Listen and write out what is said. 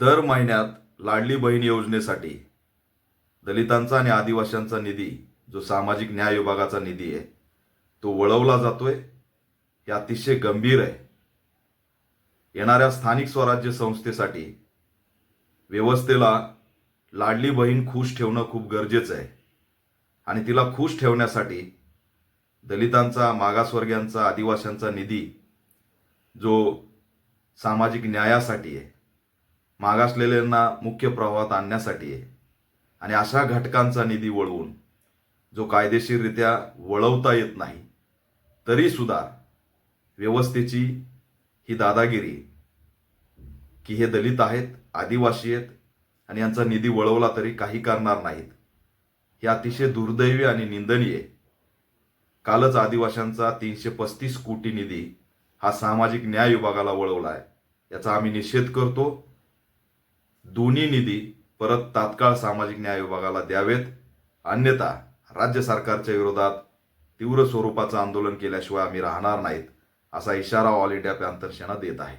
दर महिन्यात लाडली बहीण योजनेसाठी दलितांचा आणि आदिवासींचा निधी जो सामाजिक न्याय विभागाचा निधी आहे तो वळवला जातोय. हे अतिशय गंभीर आहे. येणाऱ्या स्थानिक स्वराज्य संस्थेसाठी व्यवस्थेला लाडली बहीण खुश ठेवणं खूप गरजेचं आहे. आणि तिला खुश ठेवण्यासाठी दलितांचा मागासवर्गीयांचा आदिवासींचा निधी जो सामाजिक न्यायासाठी आहे मागासलेल्यांना मुख्य प्रवाहात आणण्यासाठी आहे. आणि अशा घटकांचा निधी वळवून जो कायदेशीररित्या वळवता येत नाही तरीसुद्धा व्यवस्थेची ही दादागिरी की हे दलित आहेत आदिवासी आहेत आणि यांचा निधी वळवला तरी काही करणार नाहीत हे अतिशय दुर्दैवी आणि निंदनीय आहे. कालच आदिवाशांचा तीनशे पस्तीस कोटी निधी हा सामाजिक न्याय विभागाला वळवला आहे. याचा आम्ही निषेध करतो. दोन्ही निधी परत तात्काळ सामाजिक न्याय विभागाला द्यावेत. अन्यथा राज्य सरकारच्या विरोधात तीव्र स्वरूपाचं आंदोलन केल्याशिवाय आम्ही राहणार नाहीत असा इशारा ऑल इंडिया पॅन्थर सेना देत आहे.